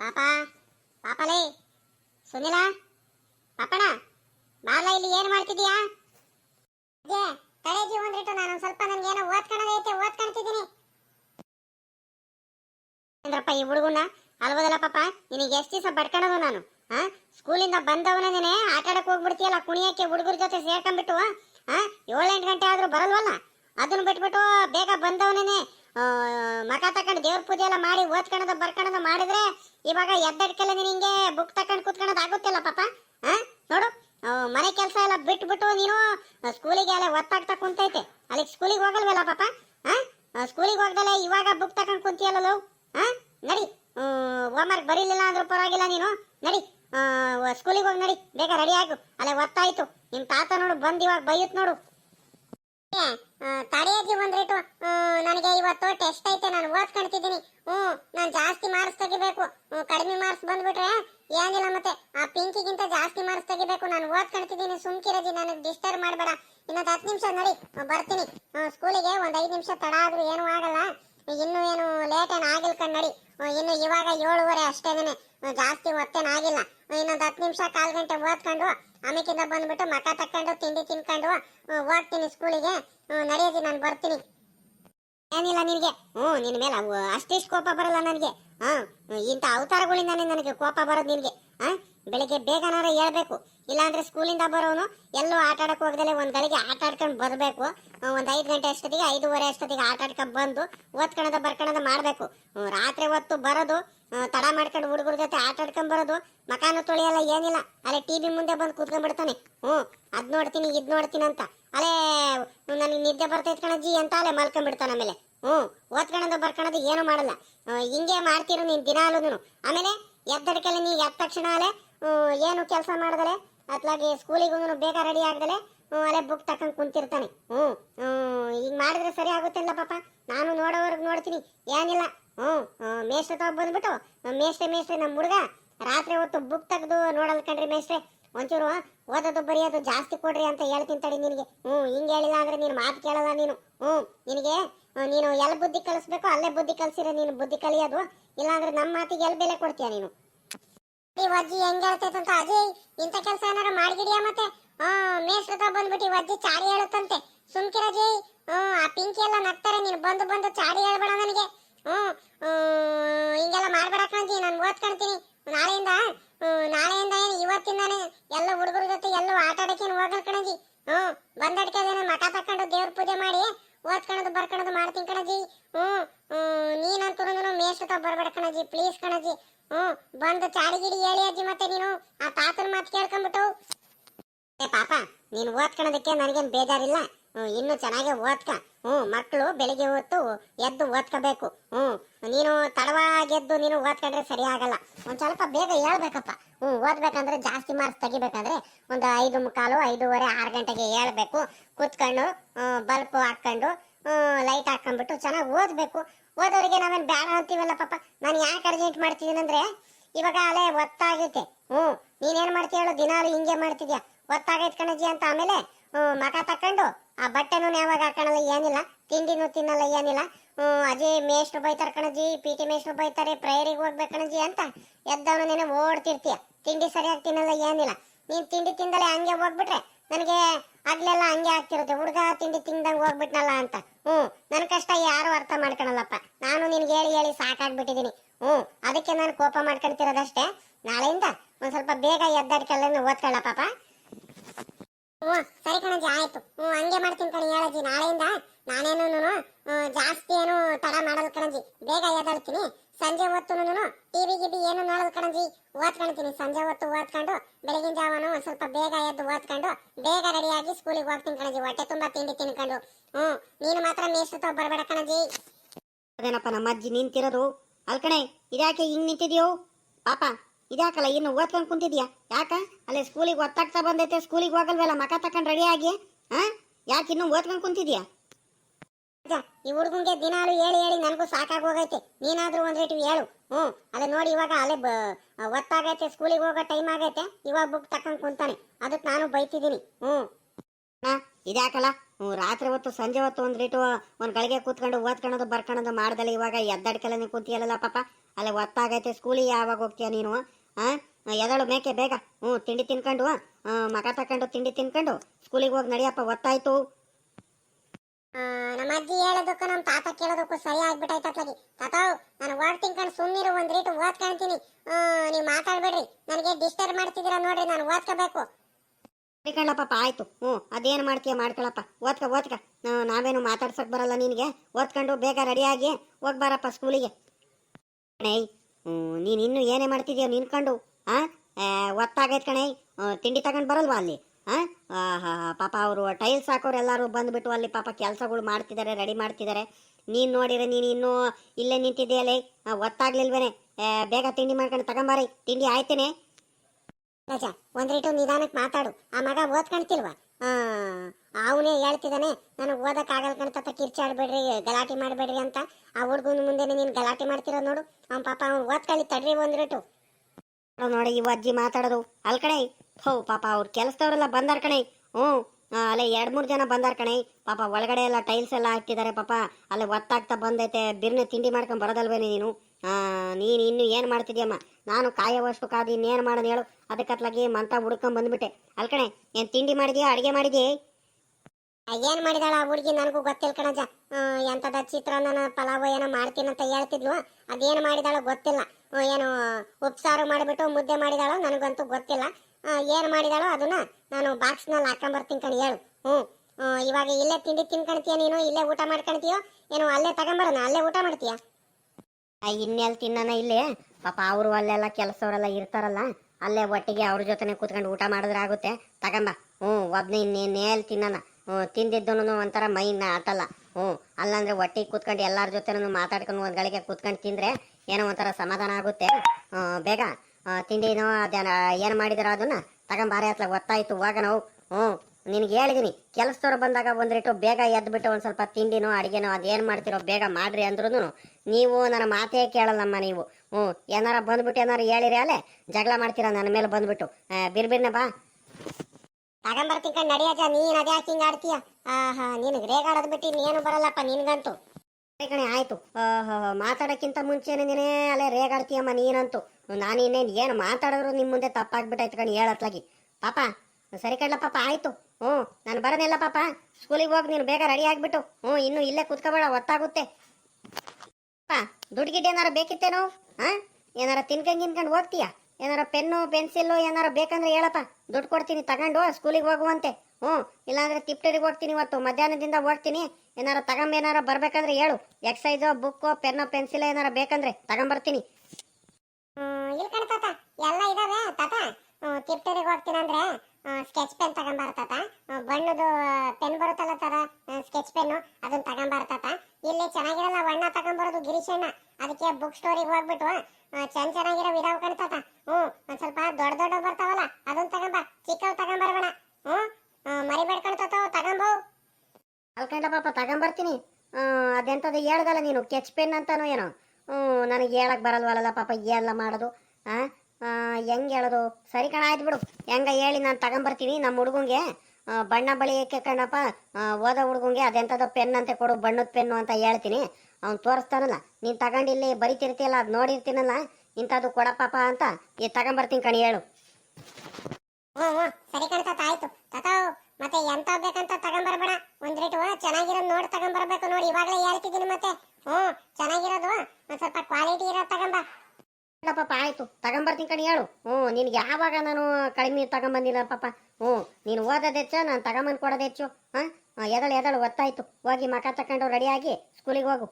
ಪಾಪ, ಪಾಪಲೇ. ಸುನಿಲ ಪಾಪಣ ಬಾಲ ಇಲ್ಲಿ ಏನ್ ಮಾಡ್ತಿದ್ಯಾ ಅಜ್ಜೆ ತಲೆಜಿ ಒಂದ್ರಿಟ್ಟು ನಾನು ಸ್ವಲ್ಪ ನನ್ಗೇನೋ ಓದ್ಕೊಳದೈತೆ ಓದ್ಕೊಂತಿದ್ದೀನಿ ಅಂದ್ರಪ್ಪ ಈ ಹುಡುಗನ ಅಲ್ವದಲ್ಲ ಪಾಪ, ನಿನಗೆ ಎಷ್ಟು ದಿವಸ ಬಡ್ಕೊಳೋದು ನಾನು ಹಾ ಸ್ಕೂಲಿಂದ ಬಂದವನೇ ಆಟ ಆಡಕ್ ಹೋಗ್ಬಿಡ್ತೀಯಲ್ಲ, ಕುಣಿಯಕ್ಕೆ ಹುಡುಗರ ಜೊತೆ ಸೇರ್ಕೊಂಡ್ಬಿಟ್ಟು ಹಾ ಏಳೆಂಟು ಗಂಟೆ ಆದ್ರೂ ಬರಲ್ವಲ್ಲ? ಅದನ್ನ ಬಿಟ್ಬಿಟ್ಟು ಬೇಗ ಬಂದವನೇ ಮಕ ತಕೊಂಡು ದೇವ್ರ ಪೂಜೆ ಎಲ್ಲ ಮಾಡಿ ಓದ್ಕೊಳೋದು ಬರ್ಕೊಳೋದು ಮಾಡಿದ್ರೆ ಇವಾಗ ಎದ್ದಡ್ಕೆಲ್ಲ ನಿನಗೆ ಬುಕ್ ತಕೊಂಡು ಕುತ್ಕೊಳೋದು ಆಗುತ್ತಿಲ್ಲ ಪಾಪ? ಹಾ ನೋಡು. ಮನೆ ಕೆಲಸ ಎಲ್ಲ ಬಿಟ್ಬಿಟ್ಟು ನೀನು ಸ್ಕೂಲಿಗೆ ಅಲ್ಲೇ ಒತ್ತಾಗ್ತಾ ಕುಂತೈತೆ. ಅಲ್ಲಿಗೆ ಸ್ಕೂಲಿಗೆ ಹೋಗಲ್ವಲ್ಲ ಪಾಪ? ಹಾ ಸ್ಕೂಲಿಗೆ ಹೋಗ್ದಲ್ಲ ಇವಾಗ ಬುಕ್ ತಕೊಂಡು ಕುಂತಿಯಲ್ಲ ಹಾ ನಡಿ. ಹೋಮ್ವರ್ಕ್ ಬರೀಲಿಲ್ಲ ಅಂದ್ರೂ ಪರವಾಗಿಲ್ಲ ನೀನು. ನಡಿ. ಸ್ಕೂಲಿಗೆ ಹೋಗಿ ನಡಿ. ಬೇಗ ರೆಡಿ ಆಗು. ಅಲ್ಲೇ ಒತ್ತಾಯ್ತು. ನಿಮ್ ತಾತ ನೋಡು ಬಂದು ಇವಾಗ ಬೈಯುತ್ ನೋಡು. ತಡೆಯಜ್ಜಿ ಬಂದ್ರಿಟ್ಟು ನನಗೆ ಇವತ್ತು ಟೆಸ್ಟ್ ಐತೆ, ನಾನು ಓದ್ಕೊಂತಿದ್ದೀನಿ ಹ್ಮ್, ನಾನು ಜಾಸ್ತಿ ಮಾರ್ಕ್ಸ್ ತೆಗಿಬೇಕು. ಕಡಿಮೆ ಮಾರ್ಕ್ಸ್ ಬಂದ್ಬಿಟ್ರೆ ಏನಿಲ್ಲ ಮತ್ತೆ. ಆ ಪಿಂಕಿಗಿಂತ ಜಾಸ್ತಿ ಮಾರ್ಕ್ಸ್ ತೆಗಿಬೇಕು. ನಾನು ಓದ್ಕೊಂತಿದ್ದೀನಿ ಸುಮ್ಕಿರಜಿ, ನನಗೆ ಡಿಸ್ಟರ್ಬ್ ಮಾಡಬೇಡ. ಇನ್ನೊಂದು ಹತ್ತು ನಿಮಿಷ ನಡಿ ಬರ್ತೀನಿ. ಸ್ಕೂಲಿಗೆ ಒಂದು ಐದು ನಿಮಿಷ ತಡ ಆದ್ರೂ ಏನೂ ಆಗಲ್ಲ. ಇನ್ನು ಏನು ಲೇಟ್ ಏನು ಆಗಿಲ್ಲ ಕನ್ನಡಿ ಇನ್ನು ಇವಾಗ ಏಳುವರೆ ಅಷ್ಟೇನೆ ಜಾಸ್ತಿ ಹೊತ್ತೇನು ಆಗಿಲ್ಲ. ಇನ್ನೊಂದು ಹತ್ತು ನಿಮಿಷ ಕಾಲು ಗಂಟೆ ಓದ್ಕೊಂಡು ಆಮೇಕಿಂದ ಬಂದ್ಬಿಟ್ಟು ಮಠ ತಕ್ಕೊಂಡು ತಿಂಡಿ ತಿನ್ಕೊಂಡು ಹೋಗ್ತೀನಿ ಸ್ಕೂಲಿಗೆ ನಡೆಯೋದಿ ನಾನು ಬರ್ತೀನಿ. ಏನಿಲ್ಲ ನಿನಗೆ? ಹ್ಞೂ ನಿನ್ನ ಮೇಲೆ ಅವು ಅಷ್ಟಿಷ್ಟು ಕೋಪ ಬರಲ್ಲ ನನಗೆ. ಹಾಂ ಇಂಥ ಅವತಾರಗಳಿಂದಾನೆ ನನಗೆ ಕೋಪ ಬರೋದು ನಿನಗೆ. ಹಾ? ಬೆಳಿಗ್ಗೆ ಬೇಗನಾರ ಹೇಳ್ಬೇಕು. ಇಲ್ಲಾಂದ್ರೆ ಸ್ಕೂಲಿಂದ ಬರೋನು ಎಲ್ಲೂ ಆಟ ಆಡಕ್ ಹೋಗ್ದಲೆ ಒಂದ್ ಗಳಿಗೆ ಆಟ ಆಡ್ಕೊಂಡು ಬರಬೇಕು. ಒಂದ್ ಐದು ಗಂಟೆ ಅಷ್ಟೊತ್ತಿಗೆ, ಐದೂವರೆ ಅಷ್ಟೊತ್ತಿಗೆ ಆಟ ಆಡ್ಕೊಂಡು ಬಂದು ಓದ್ಕೊಳದ ಬರ್ಕೊಳದ ಮಾಡ್ಬೇಕು. ರಾತ್ರಿ ಹೊತ್ತು ಬರೋದು ತಡ ಮಾಡ್ಕೊಂಡು ಹುಡುಗರ ಜೊತೆ ಆಟ ಆಡ್ಕೊಂಡ್ ಬರೋದು, ಮಕಾನು ತೊಳೆಯಲ್ಲ ಏನಿಲ್ಲ. ಅಲ್ಲೇ ಟಿವಿ ಮುಂದೆ ಬಂದು ಕೂತ್ಕೊಂಡ್ಬಿಡ್ತಾನೆ. ಹ್ಞೂ ಅದ್ ನೋಡ್ತೀನಿ, ಇದ್ ನೋಡ್ತೀನಿ ಅಂತ. ಅಲ್ಲೇ ನನಗೆ ನಿದ್ದೆ ಬರ್ತೈತ್ ಕಣಜ್ಜಿ ಅಂತ ಅಲ್ಲೇ ಮಲ್ಕೊಂಡ್ಬಿಡ್ತಾನೆ ಆಮೇಲೆ. ಹ್ಞೂ ಓದ್ಕೊಳೋದು ಬರ್ಕೊಳೋದು ಏನು ಮಾಡಲ್ಲ. ಹಿಂಗೆ ಮಾಡ್ತಿರು ನೀನ್ ದಿನಾಲೂನು ಆಮೇಲೆ ಎದ್ದಡ್ಕೆಲ್ಲ ನೀ ಎದ್ದ ತಕ್ಷಣ ಅಲ್ಲೇ ಏನು ಕೆಲಸ ಮಾಡ್ದಲೆ? ಅತ್ಲಾಗಿ ಸ್ಕೂಲಿಗೆ ಬೇಗ ರೆಡಿ ಆಗ್ದಲೆ ಅಲ್ಲೇ ಬುಕ್ ತಕೊಂಡು ಕುಂತಿರ್ತಾನೆ. ಹ್ಞೂ ಈಗ ಮಾಡಿದ್ರೆ ಸರಿ ಆಗುತ್ತಿಲ್ಲ ಪಾಪ? ನಾನು ನೋಡೋವರೆಗೆ ನೋಡ್ತೀನಿ. ಏನಿಲ್ಲ. ಹ್ಞೂ ಮೇಷ್ಟ್ರ ತಗೊ ಬಂದ್ಬಿಟ್ಟು ಮೇಷ್ಟ್ರೆ ಮೇಷ್ಟ್ರೆ ನಮ್ಮ ಹುಡುಗ ರಾತ್ರಿ ಹೊತ್ತು ಬುಕ್ ತೆಗೆದು ನೋಡಲ್ ಕಣ್ರಿ ಮೇಷ್ಟ್ರೆ. ಒಂಚೂರು ಓದೋದು, ಬರೆಯೋದು ಜಾಸ್ತಿ ಕೊಡ್ರಿ ಅಂತ ಹೇಳ್ತೀನಿ ತಡಿ ನಿನಗೆ. ಹ್ಞೂ ಹಿಂಗೆ ಹೇಳಿಲ್ಲ ಅಂದ್ರೆ ನೀನು ಮಾತು ಕೇಳಲ್ಲ ನೀನು. ಹ್ಞೂ ನಿನಗೆ ನೀನು ಎಲ್ಲಿ ಬುದ್ಧಿ ಕಲಿಸ್ಬೇಕು ಅಲ್ಲೇ ಬುದ್ಧಿ ಕಲಿಸಿರೋ ನೀನು ಬುದ್ಧಿ ಕಲಿಯೋದು. ಇಲ್ಲಾಂದ್ರೆ ನಮ್ಮ ಮಾತಿಗೆ ಎಲ್ಲಿ ಬೆಲೆ ಕೊಡ್ತೀಯ ನೀನು? ಈ ಅಜ್ಜಿ ಹೆಂಗ್ ಹೇಳ್ತೈತೆ ಅಂತ ಅಜ್ಜಿ ಇಂಥ ಕೆಲಸ ಏನಾರ ಮಾಡ್ಗಿಡಿಯಾ ಮತ್ತೆ? ಆ ಮೇಷ್ಟ್ರ ಬಂದ್ಬಿಟ್ಟು ಅಜ್ಜಿ ಚಾಡಿ ಹೇಳುತ್ತಂತೆ. ಸುಮ್ಕಿರಜಿ ಆ ಪಿಂಕಿ ಎಲ್ಲ ನಗ್ತಾರೆ ನೀನು ಬಂದು ಬಂದು ಚಾಡಿ ಹೇಳ್ಬೇಡ ನನಗೆ. ಹ್ಮ್ ಹಿಂಗೆಲ್ಲ ಮಾಡ್ಬೇಡ ಕಣಜಿ ನಾನು ಓದ್ಕೊಂತೀನಿ. ನಾಳೆಯಿಂದ ನಾಳೆಯಿಂದ ಏನು ಇವತ್ತಿಂದಾನೆ ಎಲ್ಲ ಹುಡುಗರ ಜೊತೆ ಎಲ್ಲೂ ಆಟ ಆಡಕ್ಕೇನು ಹೋಗಲ್ ಕಣಜಿ. ಹ್ಮ್ ಬಂದಡ್ಕೆದೇನೆ ಮಠ ತಕೊಂಡು ದೇವ್ರ ಪೂಜೆ ಮಾಡಿ ಓದ್ಕೊಳೋದು ಬರ್ಕೊಳೋದು ಮಾಡ್ತೀನಿ ಕಣಜಿ. ಹ್ಮ್ ಹ್ಮ್, ನೀನಂತೂ ಮೇಷ್ಟ್ರ ಬರ್ಬೇಡ ಕಣಜಿ ಪ್ಲೀಸ್ ಕಣಜಿ. ಹ್ಮ್, ಬಂದು ಚಾಡಿಗಿಡಿ ಹೇಳಿ ಅಜ್ಜಿ ಮತ್ತೆ ನೀನು. ಆ ತಾತನ ಮಾತು ಕೇಳ್ಕೊಂಡ್ಬಿಟ್ಟು ಏ ಪಾಪ, ನೀನು ಓದ್ಕೊಳೋದಕ್ಕೆ ನನಗೇನು ಬೇಜಾರಿಲ್ಲ? ಇನ್ನು ಚೆನ್ನಾಗಿ ಓದ್ಕ. ಹ್ಮ್ ಮಕ್ಕಳು ಬೆಳಿಗ್ಗೆ ಹೊತ್ತು ಎದ್ದು ಓದ್ಕೋಬೇಕು. ಹ್ಮ್, ನೀನು ತಡವಾಗೆದ್ದು ನೀನು ಓದ್ಕೊಂಡ್ರೆ ಸರಿ ಆಗಲ್ಲ. ಒಂದ್ ಸ್ವಲ್ಪ ಬೇಗ ಹೇಳ್ಬೇಕಪ್ಪ. ಹ್ಮ್, ಓದ್ಬೇಕಂದ್ರೆ ಜಾಸ್ತಿ ಮಾರ್ಕ್ಸ್ ತೆಗಿಬೇಕಂದ್ರೆ ಒಂದು ಐದು ಮುಕ್ಕಾಲು, ಐದೂವರೆ, ಆರು ಗಂಟೆಗೆ ಹೇಳ್ಬೇಕು. ಕೂತ್ಕೊಂಡು ಬಲ್ಪ್ ಹಾಕೊಂಡು ಲೈಟ್ ಹಾಕೊಂಡ್ಬಿಟ್ಟು ಚೆನ್ನಾಗಿ ಓದ್ಬೇಕು. ಓದೋರಿಗೆ ನಾವೇನು ಬೇಡ ಅಂತೀವಲ್ಲ ಪಾಪ. ನಾನು ಯಾಕೆ ಅರ್ಜೆಂಟ್ ಮಾಡ್ತಿದ್ದೀನಂದ್ರೆ ಇವಾಗ ಅಲೆ ಒತ್ತಾಗೈತೆ. ಹ್ಮ್ ನೀನೇನ್ ಮಾಡ್ತೀಯ ಹೇಳು, ದಿನಾಲು ಹಿಂಗೆ ಮಾಡ್ತಿದ್ಯಾ? ಒತ್ತಾಗೈತ್ ಕಣಜಿ ಅಂತ ಆಮೇಲೆ ಮಕ ತಕೊಂಡು ಆ ಬಟ್ಟೆನೂ ಯಾವಾಗ ಹಾಕೋಣಲ್ಲ, ಏನಿಲ್ಲ. ತಿಂಡಿನೂ ತಿನ್ನಲ್ಲ, ಏನಿಲ್ಲ. ಹ್ಞೂ ಅಜಯ್ ಮೇಷ್ಟ್ರು ಬೈತಾರ ಕಣಜಿ ಪಿ ಟಿ ಮೇಷ್ಟ್ರು ಬೈತಾರೆ ಪ್ರೇಯರಿಗೆ ಹೋಗ್ಬೇಕು ಕಣಜಿ ಅಂತ ಎದ್ದವನು ನೀನು ಓಡ್ತಿರ್ತೀಯ. ತಿಂಡಿ ಸರಿಯಾಗಿ ತಿನ್ನಲ್ಲ, ಏನಿಲ್ಲ. ನೀನು ತಿಂಡಿ ತಿಂದಲೇ ಹಂಗೆ ಹೋಗ್ಬಿಟ್ರೆ ನನಗೆ ಆಗ್ಲೆಲ್ಲ ಹಂಗೆ ಆಗ್ತಿರುತ್ತೆ. ಹುಡುಗ ತಿಂಡಿ ತಿಂದಂಗೆ ಹೋಗ್ಬಿಟ್ನಲ್ಲ ಅಂತ. ಹ್ಞೂ ನನ್ನ ಕಷ್ಟ ಯಾರು ಅರ್ಥ ಮಾಡ್ಕೊಳಲ್ಲಪ್ಪ. ನಾನು ನಿನ್ಗೆ ಹೇಳಿ ಹೇಳಿ ಸಾಕಾಗ್ಬಿಟ್ಟಿದ್ದೀನಿ ಹ್ಞೂ, ಅದಕ್ಕೆ ನಾನು ಕೋಪ ಮಾಡ್ಕೊಳ್ತಿರೋದಷ್ಟೇ. ನಾಳೆಯಿಂದ ಒಂದು ಸ್ವಲ್ಪ ಬೇಗ ಎದ್ದಾಡ್ಕೆಲ್ಲ ಓದ್ಕೊಳ್ಳ ಪಾಪ. ಹ್ಞೂ, ಸರಿ ಕಣಜಿ ಆಯ್ತು. ಹ್ಞೂ, ಹಂಗೆ ಮಾಡ್ತೀನಿ ಕಣಿ, ಹೇಳಜ್ಜಿ. ನಾಳೆಯಿಂದ ನಾನೇನು ಜಾಸ್ತಿ ಏನು ತಡ ಮಾಡಲ್ಲ ಕಣಜಿ ಬೇಗ ಎದ್ದಾಡ್ತೀನಿ. ಸಂಜೆ ಹೊತ್ತು ಟಿವಿ ಗಿಬಿ ಏನು ನೋಡೋದು ಕಣಜಿ. ಓದ್ಕೊಳ್ತೀನಿ ಸಂಜೆ ಹೊತ್ತು ಓದ್ಕೊಂಡು ಬೆಳಗಿನ ಜಾವನು ಒಂದ್ ಸ್ವಲ್ಪ ಬೇಗ ಎದ್ದು ಓದ್ಕೊಂಡು ಬೇಗ ರೆಡಿಯಾಗಿ ಸ್ಕೂಲಿಗೆ ಹೋಗ್ತೀನಿ ಕಣಜಿ. ಹೊಟ್ಟೆ ತುಂಬಾ ತಿಂಡಿ ತಿನ್ಕೊಂಡು. ಹ್ಞೂ, ನೀನು ಮಾತ್ರ ಮೇಷ್ಟ್ರ ಬರಬೇಡ ಕಣಜಿ. ಅದೇನಪ್ಪ ನಮ್ಮ ಅಜ್ಜಿ ನಿಂತಿರೋದು? ಅಲ್ಕಣೆ ಇದ್ಯಾಕೆ ಹಿಂಗ್ ನಿಂತಿದ್ಯೋ? ಪಾಪ, ಇದ್ಯಾಕಲ್ಲ ಇನ್ನು ಓದ್ಕೊಂಡ್ ಕುಂತಿದ್ಯಾ? ಯಾಕ? ಅಲ್ಲೇ ಸ್ಕೂಲಿಗೆ ಒತ್ತಾಗ್ತಾ ಬಂದೈತೆ, ಸ್ಕೂಲಿಗೆ ಹೋಗಲ್ವಲ್ಲ ಮಕ ತಕೊಂಡ್ ರೆಡಿ ಆಗಿ ಹಾ ಯಾಕೆ ಇನ್ನು ಓದ್ಕೊಂಡ್ ಕುಂತಿದ್ಯಾ? ದಿನಾಲು ಹೇಳಿ ಹೇಳಿ ನನಗೂ ಸಾಕಾಗಿ ಹೋಗೈತೆ. ನೀನಾದ್ರೂ ಒಂದ್ ರೇಟ್ ಹೇಳು. ಹ್ಮ್ ಅದೇ ನೋಡಿ ಇವಾಗ ಅಲ್ಲೇ ಬ- ಒತ್ತಾಗೈತೆ ಸ್ಕೂಲಿಗೆ ಹೋಗೋ ಟೈಮ್ ಆಗೈತೆ. ಇವಾಗ ಬುಕ್ ತಕೊಂಡ್ ಕುಂತಾನೆ. ಅದಕ್ಕೆ ನಾನು ಬೈತಿದ್ದೀನಿ. ಹ್ಮ್ ಹಾ ಇದ್ಯಾಕಲ್ಲ? ಹ್ಞೂ, ರಾತ್ರಿ ಹೊತ್ತು, ಸಂಜೆ ಹೊತ್ತು ಒಂದ್ ರೇಟು ಒಂದ್ ಗಳಿಗೆ ಕೂತ್ಕೊಂಡು ಓದ್ಕೊಳೋದು ಬರ್ಕೊಳೋದು ಮಾಡ್ದಲ್ಲ ಇವಾಗ ಎದ್ದಾಡ್ಕೆಲ್ಲ ನೀವು ಕೂತಿಯಲ್ಲ ಪಾಪ? ಅಲ್ಲೇ ಒತ್ತಾಗೈತೆ ಸ್ಕೂಲಿಗೆ ಯಾವಾಗ ಹೋಗ್ತೀಯ ನೀನು? ಆ? ಎದಳು ಮೇಕೆ ಬೇಗ. ಹ್ಞೂ, ತಿಂಡಿ ತಿನ್ಕೊಂಡು ಮಗ ತಕೊಂಡು ತಿಂಡಿ ತಿನ್ಕೊಂಡು ಸ್ಕೂಲಿಗೆ ಹೋಗಿ ನಡಿಯಪ್ಪ, ಒತ್ತಾಯ್ತು. ನಮ್ಮ ಅಜ್ಜಿ ಹೇಳೋದಕ್ಕೂ ನಮ್ಮ ತಾತ ಕೇಳೋದಕ್ಕೂ ಸರಿ ಆಗ್ಬಿಟ್ಟೈತೆ ಅತ್ಲಾಗಿ. ತಾತಾವ್ ನಾನು ಓಡ್ ತಿನ್ಕೊಂಡು ಸುಮ್ಮನಿರು ಒಂದ್ ರೀತಿ ಓದ್ಕೊಂತೀನಿ ನೀವು ಮಾತಾಡ್ಬೇಡ್ರಿ. ನನಗೆ ಡಿಸ್ಟರ್ಬ್ ಮಾಡ್ತಿದ್ದೀರಾ ನೋಡ್ರಿ, ನಾನು ಓದ್ಕೋಬೇಕು. ಕಣ್ಲಪ್ಪ ಆಯ್ತು. ಹ್ಞೂ, ಅದೇನು ಮಾಡ್ತೀಯ ಮಾಡ್ಕೊಳಪ್ಪ. ಓದ್ಕ ಓದ್ಕ. ನಾವೇನು ಮಾತಾಡ್ಸಕ್ ಬರಲ್ಲ ನಿನಗೆ. ಓದ್ಕೊಂಡು ಬೇಗ ರೆಡಿಯಾಗಿ ಹೋಗ್ಬಾರಪ್ಪ ಸ್ಕೂಲಿಗೆ ಕಣೈ, ಹ್ಞೂ, ನೀನು ಇನ್ನೂ ಏನೇ ಮಾಡ್ತಿದ್ಯೋ ನಿನ್ಕೊಂಡು ಹಾಂ ಒತ್ತಾಗೈತೆ ಕಣೈ. ತಿಂಡಿ ತಗೊಂಡು ಬರಲ್ವಾ ಅಲ್ಲಿ? ಪಾಪ ಅವರು ಟೈಲ್ಸ್ ಹಾಕೋರು ಎಲ್ಲರೂ ಬಂದುಬಿಟ್ಟು ಅಲ್ಲಿ ಪಾಪ ಕೆಲಸಗಳು ಮಾಡ್ತಿದ್ದಾರೆ ರೆಡಿ ಮಾಡ್ತಿದ್ದಾರೆ ನೀನು ನೋಡಿದ್ರೆ ನೀನು ಇನ್ನೂ ಇಲ್ಲೇ ನಿಂತಿದ್ದೀಯಲ್ಲೇ ಒತ್ತಾಗ್ಲಿಲ್ವೇನೆ? ಬೇಗ ತಿಂಡಿ ಮಾಡ್ಕೊಂಡು ತಗೊಂಬಾರಿ. ತಿಂಡಿ ಆಯ್ತೇನೆ. ರಜಾ, ಒಂದ್ ರೀಟು ನಿಧಾನಕ್ಕೆ ಮಾತಾಡು. ಆ ಮಗ ಓದ್ಕೊಂತಿಲ್ವಾ ಅವನೇ ಹೇಳ್ತಿದ್ದಾನೆ ನನಗೆ ಆಗಲ್ಲ ಕಣ್ತಪ್ಪ ಕಿರ್ಚಾಡ್ಬೇಡ್ರಿ ಗಲಾಟೆ ಮಾಡಬೇಡ್ರಿ ಅಂತ. ಆ ಹುಡುಗನ ಮುಂದೆ ನೀನು ಗಲಾಟೆ ಮಾಡ್ತಿರೋ ನೋಡು. ಅವ್ನು ಪಾಪ, ಅವ್ನು ಓದ್ಕೊಳ್ಳಿ ತಡ್ರಿ ಒಂದ್ ರೀಟು. ನೋಡಿ ಇವ ಅಜ್ಜಿ ಮಾತಾಡೋದು. ಅಲ್ ಕಣೆ ಹೋ ಪಾಪ ಅವ್ರ ಕೆಲಸದವರೆಲ್ಲ ಬಂದಾರ ಕಣೆ. ಹ್ಞೂ ಅಲ್ಲೇ ಎರಡು ಮೂರು ಜನ ಬಂದಾರ ಕಣೆ. ಪಾಪ ಒಳಗಡೆ ಎಲ್ಲ ಟೈಲ್ಸ್ ಎಲ್ಲ ಹಾಕ್ತಿದ್ದಾರೆ ಪಾಪ. ಅಲ್ಲೇ ಒತ್ತಾಗ್ತಾ ಬಂದೈತೆ ಬಿರ್ನೆ ತಿಂಡಿ ಮಾಡ್ಕೊಂಡ್ ಬರೋದಲ್ವೇನೆ ನೀನು? ನೀನು ಇನ್ನು ಏನು ಮಾಡ್ತಿದ್ಯಮ್ಮ? ನಾನು ಕಾಯೋವಷ್ಟು ಕಾದು ಇನ್ನೇನು ಮಾಡೋದು ಹೇಳು. ಅದಕ್ಕತ್ಲಾಗಿ ಮಂತ ಹುಡ್ಕೊಂಡು ಬಂದ್ಬಿಟ್ಟೆ. ಅಲ್ ಕಣೆ, ಏನು ತಿಂಡಿ ಮಾಡಿದ್ಯಾ, ಅಡುಗೆ ಮಾಡಿದ್ಯೇ? ಏನು ಮಾಡಿದಾಳ ಆ ಹುಡುಗಿ ನನಗೂ ಗೊತ್ತಿಲ್ಲ ಕಣಜ. ಎಂಥದ ಚಿತ್ರಾನ್ನ ಪಲಾವ್ ಏನೋ ಮಾಡ್ತೀನಂತ ಹೇಳ್ತಿದ್ಲು. ಅದೇನು ಮಾಡಿದಾಳೋ ಗೊತ್ತಿಲ್ಲ. ಏನು ಉಪ್ಸಾರು ಮಾಡಿಬಿಟ್ಟು ಮುದ್ದೆ ಮಾಡಿದಾಳೋ, ನನಗಂತೂ ಗೊತ್ತಿಲ್ಲ. ಏನ್ ಮಾಡಿದಾಳೋ ಅದನ್ನ ನಾನು ಬಾಕ್ಸ್ನಲ್ಲಿ ಹಾಕೊಂಬರ್ತೀನಿ ಕಣಿ, ಹೇಳು. ಹ್ಞೂ ಇವಾಗ ಇಲ್ಲೇ ತಿಂಡಿ ತಿನ್ಕೊಂತೀಯ ನೀನು? ಇಲ್ಲೇ ಊಟ ಮಾಡ್ಕೊಂತೀಯೋ ಏನು ಅಲ್ಲೇ ತಗೊಂಬರೋಣ, ಅಲ್ಲೇ ಊಟ ಮಾಡ್ತೀಯ? ಇನ್ನೆಲ್ಲಿ ತಿನ್ನೋಣ ಇಲ್ಲೇ? ಪಾಪ ಅವರು ಅಲ್ಲೆಲ್ಲ ಕೆಲಸವರೆಲ್ಲ ಇರ್ತಾರಲ್ಲ, ಅಲ್ಲೇ ಒಟ್ಟಿಗೆ ಅವ್ರ ಜೊತೆನೆ ಕೂತ್ಕೊಂಡು ಊಟ ಮಾಡಿದ್ರೆ ಆಗುತ್ತೆ. ತಗೊಂಬ. ಹ್ಞೂ ಒಬ್ಬನೇ ಇನ್ನೇನೇಲಿ ತಿನ್ನೋಣ ಹ್ಞೂ ತಿಂದಿದ್ದನು ಒಂಥರ ಮೈನ ಆಟಲ್ಲ. ಹ್ಞೂ ಅಲ್ಲಾಂದ್ರೆ ಒಟ್ಟಿಗೆ ಕೂತ್ಕೊಂಡು ಎಲ್ಲರ ಜೊತೆನೂ ಮಾತಾಡ್ಕೊಂಡು ಒಂದು ಗಳಿಗೆ ಕೂತ್ಕೊಂಡು ತಿಂದ್ರೆ ಏನೋ ಒಂಥರ ಸಮಾಧಾನ ಆಗುತ್ತೆ. ಬೇಗ. ತಿಂಡಿನೋ ಏನು ಮಾಡಿದಾರ ಅದನ್ನ ತಗೊಂಬಾರೆ ಅತ್ಲ ಗೊತ್ತಾಯ್ತು ಹೋಗ ನಾವು. ಹ್ಞೂ ನಿನಗೆ ಹೇಳಿದೀನಿ. ಕೆಲಸದವ್ರು ಬಂದಾಗ ಒಂದ್ ರೇಟು ಬೇಗ ಎದ್ಬಿಟ್ಟು ಒಂದು ಸ್ವಲ್ಪ ತಿಂಡಿನೋ, ಅಡಿಗೆನೋ ಅದೇನು ಮಾಡ್ತಿರೋ ಬೇಗ ಮಾಡ್ರಿ ಅಂದ್ರೂ ನೀವು ನನ್ನ ಮಾತೇ ಕೇಳಲ್ಲಮ್ಮ ನೀವು. ಹ್ಞೂ ಏನಾರ ಬಂದ್ಬಿಟ್ಟು ಏನಾರ ಹೇಳಿರಿ ಅಲ್ಲೇ, ಜಗಳ ಮಾಡ್ತೀರಾ ನನ್ನ ಮೇಲೆ ಬಂದ್ಬಿಟ್ಟು. ಬಿರ್ಬಿರ್ನ ಬಾ. ತಗೊಂಬರ್ತೀನಿ ಕಣ್ ನೀನು ನೀನ್ ಅದೇ ಹಿಂಗೆ ಆಡ್ತೀಯ? ಆಹಾ, ನಿನಗೆ ರೇಗಾಡೋದು ಬಿಟ್ಟು ಇನ್ನೇನು ಬರಲ್ಲಪ್ಪ ನಿನಗಂತೂ. ಕಣೆ, ಆಯ್ತು. ಮಾತಾಡೋಕ್ಕಿಂತ ಮುಂಚೆನೆ ನೀನೇ ಅಲ್ಲೇ ರೇಗಾಡ್ತೀಯಮ್ಮ ನೀನಂತೂ. ನಾನು ಇನ್ನೇನು ಏನು ಮಾತಾಡಿದ್ರು ನಿಮ್ಮ ಮುಂದೆ ತಪ್ಪಾಗ್ಬಿಟ್ಟಾಯ್ತು ಕಣಿ ಹೇಳತ್ಲಾಗಿ ಪಾಪ, ಸರಿ ಕಡ್ಲ ಪಾಪ, ಆಯ್ತು. ಹ್ಞೂ ನಾನು ಬರೋದಿಲ್ಲ ಪಾಪ. ಸ್ಕೂಲಿಗೆ ಹೋಗಿ ನೀನು ಬೇಗ ರೆಡಿ ಆಗಿಬಿಟ್ಟು. ಹ್ಞೂ ಇನ್ನು ಇಲ್ಲೇ ಕುತ್ಕೋಬೇಡ, ಒತ್ತಾಗುತ್ತೆ. ಪಾಪ ದುಡ್ಡು ಏನಾರ ಬೇಕಿತ್ತೇನೋ ಹಾಂ ಏನಾರ ತಿನ್ಕಂಡ್ ತಿನ್ಕೊಂಡು ಹೋಗ್ತೀಯಾ ಏನಾರ ಪೆನ್ನು ಪೆನ್ಸಿಲ್ಲು ಏನಾರು ಬೇಕಂದ್ರೆ ಹೇಳಪ್ಪ. ದುಡ್ಡು ಕೊಡ್ತೀನಿ, ತಗೊಂಡು ಸ್ಕೂಲಿಗೆ ಹೋಗುವಂತೆ. ಹ್ಞೂ ಇಲ್ಲಾಂದ್ರೆ ತಿಪ್ಟರಿಗೆ ಹೋಗ್ತೀನಿ ಇವತ್ತು ಮಧ್ಯಾಹ್ನದಿಂದ ಹೋಗ್ತೀನಿ ಏನಾರ ತಗೊಂಬೇನಾರ ಬರ್ಬೇಕಂದ್ರೆ ಹೇಳು. ಎಕ್ಸೈಸೋ ಬುಕ್ಕೋ ಪೆನ್ನೋ ಪೆನ್ಸಿಲ್ ಏನಾರ ಬೇಕಂದ್ರೆ ತಗೊಂಬರ್ತೀನಿ. ಹ್ಮ್, ಇಲ್ ಕಣ ತಾತ ಎಲ್ಲ ಇದಾವೆ ತಾತ. ಓಡ್ತೀನಿ ಅಂದ್ರೆ ಸ್ಕೆಚ್ ಪೆನ್ ತಗೊಂಬಾರ ತಾತ. ಬಣ್ಣದು ಪೆನ್ ಬರುತ್ತಲ್ಲ ತರ ಸ್ಕೆಚ್ ಪೆನ್ನು ಅದನ್ನ ತಗೊಂಬಾರ ತಾತ. ಇಲ್ಲಿ ಚೆನ್ನಾಗಿರಲ್ಲ ಬಣ್ಣ ತಗೊಂಬರೋದು ಗಿರೀಶಣ್ಣ ಅದಕ್ಕೆ ಬುಕ್ ಸ್ಟೋರಿಗೆ ಹೋಗ್ಬಿಟ್ಟು ಚೆನ್ನ ಚೆನ್ನಾಗಿರೋ ಇದಾವ ಕಣ ತಾತ. ಹ್ಮ್ ಒಂದ್ ಸ್ವಲ್ಪ ದೊಡ್ಡ ದೊಡ್ಡ ಬರ್ತಾವಲ್ಲ ಅದನ್ನ ತಗೊಂಬ. ಚಿಕ್ಕವ್ ತಗೊಂಬರ್ಬೇಡ ಹ್ಮ್ ಆ, ಮರಿಬೇಡ ಕಣ ತಾತ ತಗೊಂಬೋ. ಅಲ್ಕಂಡ ಪಾಪ ತಗೊಂಬರ್ತೀನಿ. ಅದೆಂಥದ್ದು ಹೇಳ್ದಲ್ಲ ನೀನು? ಕೆಚ್ ಪೆನ್ ಅಂತಾನೋ ಏನೋ? ಹ್ಞೂ ನನಗೆ ಹೇಳಕ್ ಬರಲ್ವಲ್ಲ ಪಾಪ ಎಲ್ಲ ಮಾಡೋದು? ಹಾಂ ಹೆಂಗೆ ಹೇಳೋದು? ಸರಿ ಕಣ ಆಯ್ತು ಬಿಡು. ಹೆಂಗ ಹೇಳಿ ನಾನು ತಗೊಂಬರ್ತೀನಿ ನಮ್ಮ ಹುಡುಗಂಗೆ? ಬಣ್ಣ ಬಳಿಯಕ್ಕೆ ಕಣಪ್ಪ ಓದ ಹುಡುಗಂಗೆ ಅದೆಂಥದ್ದು ಪೆನ್ ಅಂತ ಕೊಡು ಬಣ್ಣದ ಪೆನ್ನು ಅಂತ ಹೇಳ್ತೀನಿ. ಅವ್ನು ತೋರಿಸ್ತಾನಲ್ಲ ನೀನು ತಗೊಂಡಿಲ್ಲಿ ಬರಿತಿರ್ತೀಯಲ್ಲ ಅದು ನೋಡಿರ್ತೀನಲ್ಲ ಇಂಥದ್ದು ಕೊಡಪ್ಪ ಅಂತ. ಈ ತಗೊಂಬರ್ತೀನಿ ಕಣಿ ಹೇಳು. ಹ್ಞೂ ಹ್ಞೂ ಸರಿ ಕಣ ತಾತ ಆಯ್ತು. ತಾತ ಮತ್ತೆ ಎಂತ ಬೇಕಂತ ತಗೊಂಬರ್ಬೇಡ. ಒಂದ್ ರೇಟ್ ಚೆನ್ನಾಗಿರೋದ್ ನೋಡಿ ತಗೊಂಡ್ಬರ್ಬೇಕು ನೋಡಿ. ಇವಾಗ್ಲೇ ಹೇಳ್ತಿದ್ದೀನಿ ಮತ್ತೆ. ಹ್ಮ್ ಚೆನ್ನಾಗಿರೋದು ಒಂದ್ ಸ್ವಲ್ಪ ಕ್ವಾಲಿಟಿ ಇರೋದ್ ತಗೊಂಬ. ಪಾಪ, ಆಯ್ತು. ತಗೊಂಬರ್ತೀನಿ ಕಣಿ, ಹೇಳು. ಹ್ಞೂ, ನಿನ್ಗೆ ಯಾವಾಗ ನಾನು ಕಡಿಮೆ ತಗೊಂಬಂದಿಲ್ಲ ಪಾಪ. ಹ್ಞೂ, ನೀನು ಓದೋದು ಹೆಚ್ಚು, ನಾನು ತಗೊಂಬಂದು ಕೊಡೋದು ಹೆಚ್ಚು. ಹಾಂ? ಎದಳು ಎದಳು, ಗೊತ್ತಾಯ್ತು. ಹೋಗಿ ಮಕ ತಕೊಂಡು ರೆಡಿಯಾಗಿ ಸ್ಕೂಲಿಗೆ ಹೋಗು.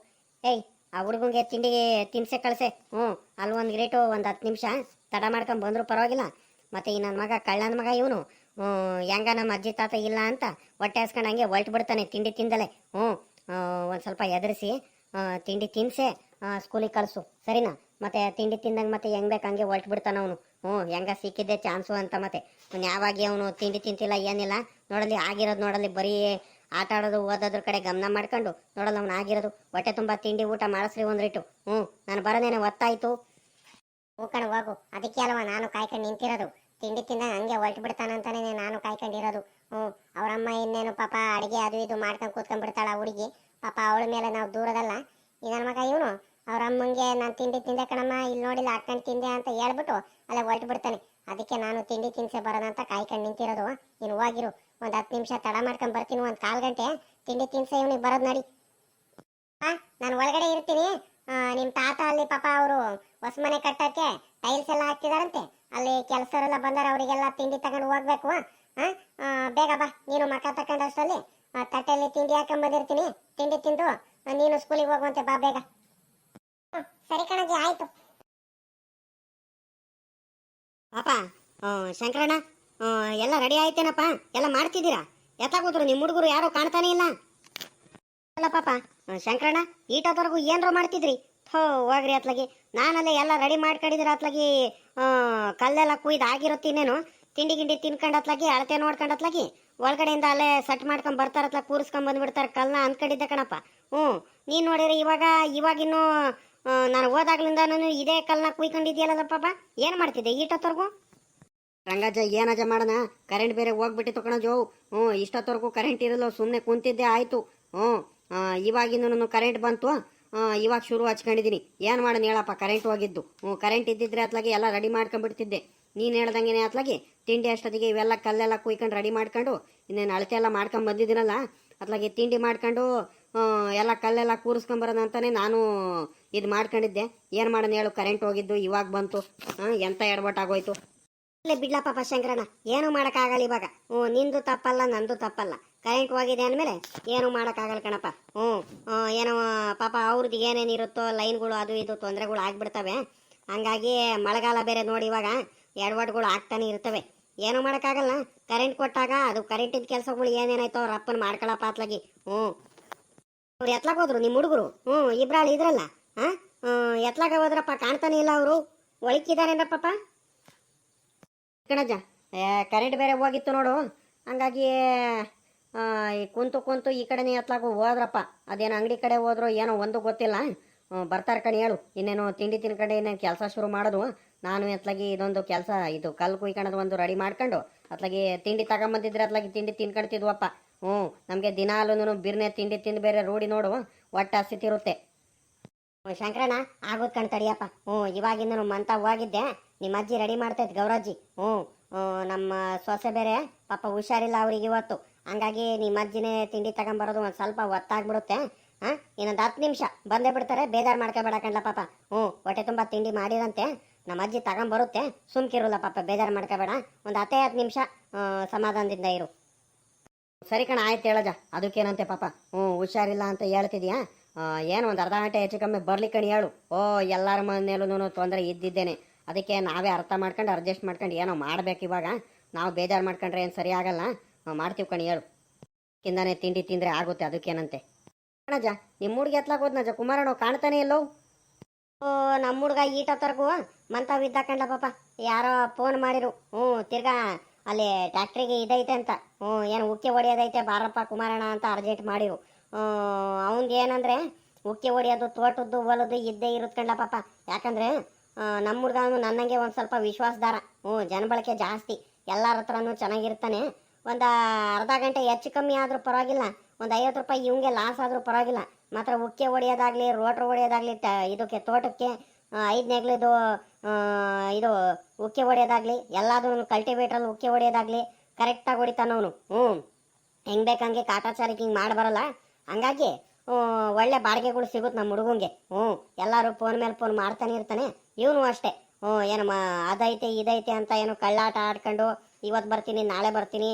ಏಯ್, ಆ ಹುಡುಗಂಗೆ ತಿಂಡಿ ತಿನ್ಸೆ, ಕಳಿಸೆ. ಹ್ಞೂ, ಅಲ್ಲಿ ಒಂದು ರೇಟು ಒಂದು ಹತ್ತು ನಿಮಿಷ ತಡ ಮಾಡ್ಕೊಂಡು ಬಂದರೂ ಪರವಾಗಿಲ್ಲ. ಮತ್ತೆ ಈ ನನ್ನ ಮಗ ಕಳ್ಳನ ಮಗ ಇವನು. ಹೆಂಗ ನಮ್ಮ ಅಜ್ಜಿ ತಾತ ಇಲ್ಲ ಅಂತ ಹೊಟ್ಟೆ ಹಸ್ಕೊಂಡು ಹಂಗೆ ಹೊಲ್ಟು ಬಿಡ್ತಾನೆ ತಿಂಡಿ ತಿಂದಲೆ. ಹ್ಞೂ ಒಂದು ಸ್ವಲ್ಪ ಎದುರಿಸಿ ತಿಂಡಿ ತಿನ್ಸೆ ಸ್ಕೂಲಿಗೆ ಕಳಿಸು, ಸರಿನಾ? ಮತ್ತೆ ತಿಂಡಿ ತಿಂದಂಗೆ ಮತ್ತೆ ಹೆಂಗ್ ಬೇಕು ಹಂಗೆ ಹೊಲ್ಟು ಬಿಡ್ತಾನ ಅವನು. ಹ್ಞೂ ಹೆಂಗ ಸಿಕ್ಕಿದ್ದೆ ಚಾನ್ಸು ಅಂತ ಮತ್ತೆ. ಅವ್ನು ಯಾವಾಗಿ ಅವನು ತಿಂಡಿ ತಿಂತಿಲ್ಲ ಏನಿಲ್ಲ. ನೋಡಲಿ ಆಗಿರೋದು ನೋಡಲಿ ಬರೀ ಆಟ ಆಡೋದು, ಓದೋದ್ರ ಕಡೆ ಗಮನ ಮಾಡ್ಕೊಂಡು ನೋಡಲ್ಲ ಅವ್ನು ಆಗಿರೋದು. ಹೊಟ್ಟೆ ತುಂಬ ತಿಂಡಿ ಊಟ ಮಾಡಿಸ್ರಿ ಒಂದು ರೀಟು. ಹ್ಞೂ ನಾನು ಬರೋದೇನೆ ಒತ್ತಾಯಿತು ಹೂ ಹೋಗು. ಅದಕ್ಕೆ ಅಲ್ವಾ ನಾನು ಕಾಯ್ಕೊಂಡು ನಿಂತಿರೋದು. ತಿಂಡಿ ತಿಂದ ಹಂಗೆ ಹೊಲ್ಟ್ ಬಿಡ್ತಾನಂತಾನೆ ನಾನು ಕಾಯ್ಕೊಂಡಿರೋದು. ಹ್ಞೂ ಅವರಮ್ಮ ಇನ್ನೇನು ಪಾಪ ಅಡುಗೆ ಅದು ಇದು ಮಾಡ್ಕೊಂಡು ಕೂತ್ಕೊಂಡ್ಬಿಡ್ತಾಳೆ ಹುಡುಗಿ. ಪಾಪ ಅವಳ ಮೇಲೆ ನಾವು ದೂರದಲ್ಲ. ಈ ನನ್ನ ಮಗ ಇವನು ಅಮ್ಮಂಗೆ ನಾನು ತಿಂಡಿ ತಿಂದೆ ಕಣಮ್ಮ ಇಲ್ಲಿ ನೋಡಿಲ್ಲ ಹಾಕೊಂಡು ತಿಂದೆ ಅಂತ ಹೇಳ್ಬಿಟ್ಟು ಅಲ್ಲೇ ಹೊರಟು ಬಿಡ್ತಾನೆ. ಅದಕ್ಕೆ ನಾನು ತಿಂಡಿ ತಿನ್ಸೆ ಬರೋದಂತ ಕಾಯ್ಕೊಂಡು ನಿಂತಿರೋದು. ನೀನು ಹೋಗಿರು, ಒಂದು ಹತ್ತು ನಿಮಿಷ ತಡ ಮಾಡ್ಕೊಂಡು ಬರ್ತೀನಿ ಒಂದು ಕಾಲು ಗಂಟೆ. ತಿಂಡಿ ತಿನ್ಸೆ ಇವನಿಗೆ ಬರೋದು ನಡಿ. ನಾನು ಒಳಗಡೆ ಇರ್ತೀನಿ. ನಿಮ್ಮ ನಿಮ್ ತಾತ ಅಲ್ಲಿ ಪಾಪ ಅವರು ಹೊಸ ಮನೆ ಕಟ್ಟೋಕ್ಕೆ ಟೈಲ್ಸ್ ಎಲ್ಲ ಹಾಕ್ತಿದಾರಂತೆ. ಅಲ್ಲಿ ಕೆಲಸರೆಲ್ಲ ಬಂದಾರ, ಅವರಿಗೆಲ್ಲ ತಿಂಡಿ ತಗೊಂಡು ಹೋಗ್ಬೇಕು ಬೇಗ ಬಾ, ನೀನು ಮಕ ತಕೊಂಡಷ್ಟಲ್ಲಿ ತಟ್ಟೆಯಲ್ಲಿ ತಿಂಡಿ ಹಾಕೊಂಡ್ ಬಂದಿರ್ತೀನಿ, ತಿಂಡಿ ತಿಂದು ನೀನು ಸ್ಕೂಲಿಗೆ ಹೋಗುವಂತೆ ಬಾ ಬೇಗ. ಸರಿ ಕಣಜಿ ಆಯ್ತು. ಪಾಪ ಶಂಕರಣ್ಣ ಎಲ್ಲ ರೆಡಿ ಆಯ್ತೇನಪ್ಪ? ಎಲ್ಲ ಮಾಡ್ತಿದ್ದೀರಾ? ಎತ್ತಾಗೋದ್ರು ನಿಮ್ಮ ಹುಡುಗರು ಯಾರು ಕಾಣ್ತಾನೆ ಇಲ್ಲ. ಅಲ್ಲ ಪಾಪ ಶಂಕರಣ್ಣ, ಈಟದವರೆಗೂ ಏನರ ಮಾಡ್ತಿದ್ರಿ? ಹೋ ಹೋಗ್ರಿ ಅತ್ಲಾಗಿ. ನಾನಲ್ಲೇ ಎಲ್ಲ ರೆಡಿ ಮಾಡ್ಕೊಂಡಿದ್ದೀರ ಅತ್ಲಾಗಿ. ಕಲ್ಲೆಲ್ಲ ಕುಯ್ದು ಆಗಿರುತ್ತೆ ಇನ್ನೇನು? ತಿಂಡಿ ಗಿಂಡಿ ತಿನ್ಕೊಂಡತ್ಲಾಗಿ, ಅಳತೆ ನೋಡ್ಕೊಂಡತ್ಲಾಗಿ, ಒಳಗಡೆಯಿಂದ ಅಲ್ಲೇ ಸಟ್ ಮಾಡ್ಕೊಂಡ್ ಬರ್ತಾರತ್ಲ, ಕೂರಿಸ್ಕೊಂಡ್ ಬಂದ್ಬಿಡ್ತಾರೆ ಕಲ್ನ ಅನ್ಕೊಂಡಿದ್ದೆ ಕಣಪ್ಪ. ಹ್ಞೂ ನೀನು ನೋಡಿರಿ ಇವಾಗ, ಇವಾಗಿನ್ನು ನಾನು ಹೋದಾಗ್ಲಿಂದನೂ ಇದೇ ಕಲ್ನ ಕುಯ್ಕೊಂಡಿದ್ಯಲ್ಲ ಪಾಪ ಏನು ಮಾಡ್ತಿದ್ದೆ ಈಟೋತ್ತವರೆಗೂ ರಂಗಜ್ಜ ಏನಜ್ಜ ಮಾಡೋಣ ಕರೆಂಟ್ ಬೇರೆ ಹೋಗ್ಬಿಟ್ಟಿತ್ತು ಜೋ. ಹ್ಞೂ ಇಷ್ಟೊತ್ತವರೆಗೂ ಕರೆಂಟ್ ಇರಲ್ಲ ಸುಮ್ಮನೆ ಕುಂತಿದ್ದೆ, ಆಯಿತು. ಹ್ಞೂ ಇವಾಗಿಂದ ಕರೆಂಟ್ ಬಂತು. ಇವಾಗ ಶುರು ಹಚ್ಕೊಂಡಿದ್ದೀನಿ ಏನು ಮಾಡೋಣ ಹೇಳಪ್ಪ ಕರೆಂಟ್ ಹೋಗಿದ್ದು. ಹ್ಞೂ ಕರೆಂಟ್ ಇದ್ದಿದ್ರೆ ಅತ್ಲಾಗೆ ಎಲ್ಲ ರೆಡಿ ಮಾಡ್ಕೊಂಡ್ಬಿಡ್ತಿದ್ದೆ. ನೀನು ಹೇಳ್ದಂಗೆ ಅತ್ಲಾಗಿ ತಿಂಡಿ ಅಷ್ಟೊತ್ತಿಗೆ ಇವೆಲ್ಲ ಕಲ್ಲೆಲ್ಲ ಕುಯ್ಕೊಂಡು ರೆಡಿ ಮಾಡ್ಕೊಂಡು ಇನ್ನೇನು ಅಳತೆ ಎಲ್ಲ ಮಾಡ್ಕೊಂಡು ಬಂದಿದ್ದೀನಲ್ಲ, ಅತ್ಲಾಗೆ ತಿಂಡಿ ಮಾಡ್ಕೊಂಡು ಎಲ್ಲ ಕಲ್ಲೆಲ್ಲ ಕೂರಿಸ್ಕೊಂಬರೋಣ ಅಂತಾನೆ ನಾನು ಇದು ಮಾಡ್ಕೊಂಡಿದ್ದೆ. ಏನು ಮಾಡೋಣ ಹೇಳು ಕರೆಂಟ್ ಹೋಗಿದ್ದು, ಇವಾಗ ಬಂತು. ಹಾಂ, ಎಂತ ಎಡವಟ್ಟಾಗೋಯ್ತು ಇಲ್ಲೇ ಬಿಡ್ಲಪ್ಪ ಶಂಕರಣ್ಣ, ಏನು ಮಾಡೋಕ್ಕಾಗಲ್ಲ ಇವಾಗ. ಹ್ಞೂ ನಿಂದು ತಪ್ಪಲ್ಲ, ನಂದು ತಪ್ಪಲ್ಲ. ಕರೆಂಟ್ ಹೋಗಿದೆ ಅಂದಮೇಲೆ ಏನು ಮಾಡೋಕ್ಕಾಗಲ್ಲ ಕಣಪ್ಪ. ಹ್ಞೂ ಏನೋ ಪಾಪ ಅವ್ರದ್ದು ಏನೇನಿರುತ್ತೋ ಲೈನ್ಗಳು ಅದು ಇದು ತೊಂದರೆಗಳು ಆಗಿಬಿಡ್ತವೆ. ಹಂಗಾಗಿ ಮಳೆಗಾಲ ಬೇರೆ ನೋಡಿ ಇವಾಗ ಎಡವಟ್ಗಳು ಆಗ್ತಾನೆ ಇರ್ತವೆ. ಏನು ಮಾಡೋಕ್ಕಾಗಲ್ಲ. ಕರೆಂಟ್ ಕೊಟ್ಟಾಗ ಅದು ಕರೆಂಟಿನ ಕೆಲಸಗಳು ಏನೇನಾಯ್ತು ಅವ್ರ ಅಪ್ಪನ ಮಾಡ್ಕೊಳಪ್ಪ ಅತ್ಲಾಗಿ ಹ್ಞೂ. ಅವ್ರು ಎತ್ಲಾಗ ಹೋದ್ರು ನಿಮ್ಮ ಹುಡುಗರು? ಹ್ಞೂ, ಇಬ್ರಾಳು ಇದ್ರಲ್ಲ? ಹಾಂ ಎತ್ಲಾಗ ಹೋದ್ರಪ್ಪ, ಕಾಣ್ತಾನೆ ಇಲ್ಲ ಅವರು. ಒಳಕಿದಾರೇನಪ್ಪ ಕಣಜ್ಜ ಕರೆಂಟ್ ಬೇರೆ ಹೋಗಿತ್ತು ನೋಡು. ಹಂಗಾಗಿ ಕುಂತು ಕುಂತು ಈ ಕಡೆನೇ ಎತ್ತಲಾಗು ಹೋದ್ರಪ್ಪ. ಅದೇನು ಅಂಗಡಿ ಕಡೆ ಹೋದ್ರು ಏನೋ ಒಂದು ಗೊತ್ತಿಲ್ಲ. ಬರ್ತಾರೆ ಕಣಿ ಹೇಳು. ಇನ್ನೇನು ತಿಂಡಿ ತಿನ್ಕಂಡು ಇನ್ನೇನು ಕೆಲಸ ಶುರು ಮಾಡೋದು? ನಾನು ಎತ್ಲಾಗಿ ಇದೊಂದು ಕೆಲಸ ಇದು ಕಲ್ಲು ಕುಯ್ಕೊಳ್ಳೋದು ಒಂದು ರೆಡಿ ಮಾಡ್ಕೊಂಡು ಅತ್ಲಾಗಿ ತಿಂಡಿ ತಗೊಂಬಂದಿದ್ರೆ ಅತ್ಲಾಗಿ ತಿಂಡಿ ತಿನ್ಕೊಳ್ತಿದ್ವಪ್ಪ ಹ್ಞೂ ನಮಗೆ ದಿನಾಲೂ ಬಿರ್ನೆ ತಿಂಡಿ ತಿಂದು ಬೇರೆ ರೂಢಿ ನೋಡು ಒಟ್ಟು ಹಸಿತಿರುತ್ತೆ ಇರುತ್ತೆ. ಶಂಕರಣ್ಣ ಆಗೋದ್ ಕಣ್ ತಡಿಯಪ್ಪ. ಹ್ಞೂ ಇವಾಗಿಂದ ಮಂತ ಹೋಗಿದ್ದೆ. ನಿಮ್ಮ ಅಜ್ಜಿ ರೆಡಿ ಮಾಡ್ತೈತೆ ಗೌರಜ್ಜಿ ಹ್ಞೂ, ನಮ್ಮ ಸೊಸೆ ಬೇರೆ ಪಾಪ ಹುಷಾರಿಲ್ಲ ಅವ್ರಿಗೆ ಇವತ್ತು. ಹಂಗಾಗಿ ನಿಮ್ಮ ಅಜ್ಜಿನೇ ತಿಂಡಿ ತಗೊಂಬರೋದು ಒಂದು ಸ್ವಲ್ಪ ಒತ್ತಾಗ್ಬಿಡುತ್ತೆ ಹಾಂ? ಇನ್ನೊಂದು ಹತ್ತು ನಿಮಿಷ. ಬಂದೇ ಬಿಡ್ತಾರೆ, ಬೇಜಾರು ಮಾಡ್ಕೋಬೇಡ ಕಣ್ಲ ಪಾಪ. ಹ್ಞೂ, ಹೊಟ್ಟೆ ತುಂಬ ತಿಂಡಿ ಮಾಡಿದಂತೆ, ನಮ್ಮ ಅಜ್ಜಿ ತಗೊಂಬರುತ್ತೆ. ಸುಮ್ಕಿರಲ್ಲ ಪಾಪ, ಬೇಜಾರು ಮಾಡ್ಕೋಬೇಡ ಒಂದು ಹತ್ತೇ ಹತ್ತು ನಿಮಿಷ ಸಮಾಧಾನದಿಂದ ಇರು. ಸರಿ ಕಣ, ಆಯ್ತು ಹೇಳಜ. ಅದಕ್ಕೇನಂತೆ ಪಾಪ? ಹ್ಞೂ, ಹುಷಾರಿಲ್ಲ ಅಂತ ಹೇಳ್ತಿದ್ಯಾ? ಏನು, ಒಂದು ಅರ್ಧ ಗಂಟೆ ಹೆಚ್ಚು ಕಮ್ಮಿ ಬರ್ಲಿ ಕಣಿ, ಹೇಳು. ಓ, ಎಲ್ಲರ ಮನೆಯಲ್ಲೂ ತೊಂದರೆ ಇದ್ದಿದ್ದೇನೆ. ಅದಕ್ಕೆ ನಾವೇ ಅರ್ಥ ಮಾಡ್ಕೊಂಡು ಅಡ್ಜಸ್ಟ್ ಮಾಡ್ಕೊಂಡು ಏನೋ ಮಾಡ್ಬೇಕು ಇವಾಗ. ನಾವು ಬೇಜಾರು ಮಾಡ್ಕೊಂಡ್ರೆ ಏನು ಸರಿ ಆಗಲ್ಲ. ಮಾಡ್ತೀವಿ ಕಣಿ, ಹೇಳು. ಕಿಂದಾನೆ ತಿಂಡಿ ತಿಂದರೆ ಆಗುತ್ತೆ ಅದಕ್ಕೇನಂತೆ ಕಣಜ ನಿಮ್ಮ ಹುಡುಗಿ ಎತ್ಲಾಗ ಹೋದ್ನಜ ಕುಮಾರಣ್ಣ ಕಾಣ್ತಾನೆ ಎಲ್ಲೋ ಓ, ನಮ್ಮ ಹುಡುಗ ಮಂತವ್ ಇದ್ದ ಕಂಡ ಪಾಪ. ಯಾರೋ ಫೋನ್ ಮಾಡಿರು. ಹ್ಞೂ, ತಿರ್ಗಾ ಅಲ್ಲಿ ಟ್ಯಾಕ್ಟ್ರಿಗೆ ಇದೈತೆ ಅಂತ. ಹ್ಞೂ, ಏನು ಉಕ್ಕಿ ಹೊಡಿಯೋದೈತೆ, ಬಾರಪ್ಪ ಕುಮಾರಣ್ಣ ಅಂತ ಅರ್ಜೆಂಟ್ ಮಾಡಿರು. ಅವನ್ಗೆ ಏನಂದ್ರೆ, ಉಕ್ಕಿ ಹೊಡಿಯೋದು, ತೋಟದ್ದು, ಹೊಲದ್ದು ಇದ್ದೇ ಇರುತ್ತೆ ಕಂಡ ಪಾಪ. ಯಾಕಂದ್ರೆ ನಮ್ಮ ಹುಡುಗನು ನನ್ನಂಗೆ ಒಂದು ಸ್ವಲ್ಪ ವಿಶ್ವಾಸದಾರ. ಹ್ಞೂ ಜನಬಳಕೆ ಜಾಸ್ತಿ. ಎಲ್ಲರ ಹತ್ರನೂ ಚೆನ್ನಾಗಿರ್ತಾನೆ. ಒಂದು ಅರ್ಧ ಗಂಟೆ ಹೆಚ್ಚು ಕಮ್ಮಿ ಆದರೂ ಪರವಾಗಿಲ್ಲ, ಒಂದು ಐವತ್ತು ರೂಪಾಯಿ ಇವಂಗೆ ಲಾಸ್ ಆದರೂ ಪರವಾಗಿಲ್ಲ. ಮಾತ್ರ ಉಕ್ಕೆ ಹೊಡೆಯೋದಾಗಲಿ ರೋಟ್ರ್ ಹೊಡೆಯೋದಾಗಲಿ ಟ ಇದಕ್ಕೆ ತೋಟಕ್ಕೆ ಐದು ನೆಗ್ಲಿದು ಇದು ಉಕ್ಕೆ ಹೊಡೆಯೋದಾಗಲಿ ಎಲ್ಲಾದ್ರೂ ಕಲ್ಟಿವೇಟ್ರಲ್ಲಿ ಉಕ್ಕೆ ಹೊಡೆಯೋದಾಗಲಿ ಕರೆಕ್ಟಾಗಿ ಹೊಡಿತಾನವನು ಹ್ಞೂ ಹೆಂಗ್ ಬೇಕಂಗೆ ಕಾಟಾಚಾರಕ್ಕೆ ಹಿಂಗೆ ಮಾಡಿ ಬರಲ್ಲ. ಹಂಗಾಗಿ ಒಳ್ಳೆ ಬಾಡಿಗೆಗಳು ಸಿಗುತ್ತೆ ನಮ್ಮ ಹುಡುಗಂಗೆ. ಹ್ಞೂ ಎಲ್ಲರೂ ಫೋನ್ ಮೇಲೆ ಫೋನ್ ಮಾಡ್ತಾನೆ ಇರ್ತಾನೆ. ಇವನು ಅಷ್ಟೇ. ಹ್ಞೂ ಏನು ಮಾ, ಅದೈತೆ, ಇದೈತೆ ಅಂತ ಏನು ಕಳ್ಳಾಟ ಆಡ್ಕೊಂಡು ಇವತ್ತು ಬರ್ತೀನಿ, ನಾಳೆ ಬರ್ತೀನಿ